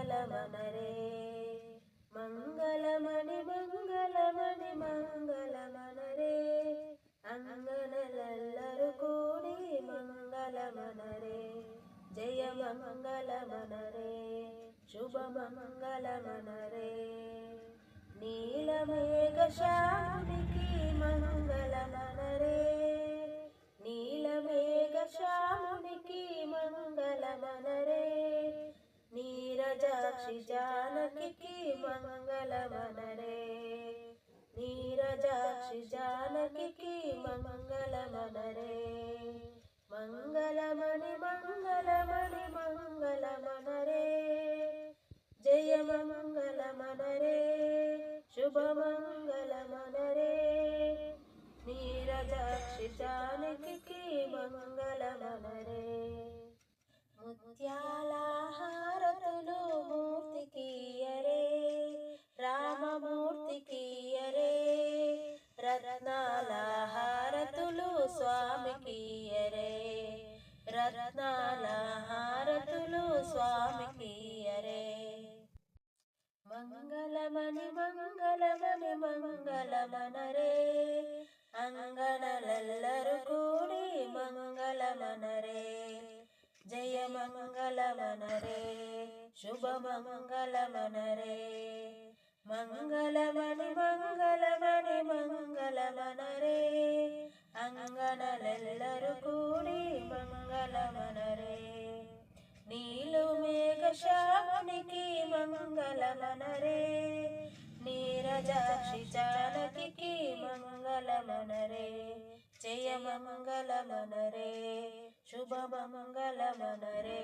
మంగళమనరే. మంగళమణి మంగళమణి మంగళమనరే. అంగనలెల్లరు కూడి మంగళమనరే. జయ మంగళమనరే. శుభ మంగళమనరే. నీల సాక్షి జానకి మంగళమనరే. నీరజాక్షి జానకి మంగళమనరే. మంగళమణి మంగళమణి మంగళమనరే. జయ మంగళమనరే. శుభమ రత్నాల హారతులు స్వామికి అరే. మంగళమణి మంగళమణి మంగళమనరే. అంగనలెల్లరు కూడి మంగళమనరే. జయ మంగళమనరే శుభ మంగళమనరే. మంగళమణి మంగళమణి మంగళ మంగళమనరే. నీరజాక్షి జానకి మంగళమనరే. జయ మంగళమనరే. శుభ మంగళమనరే.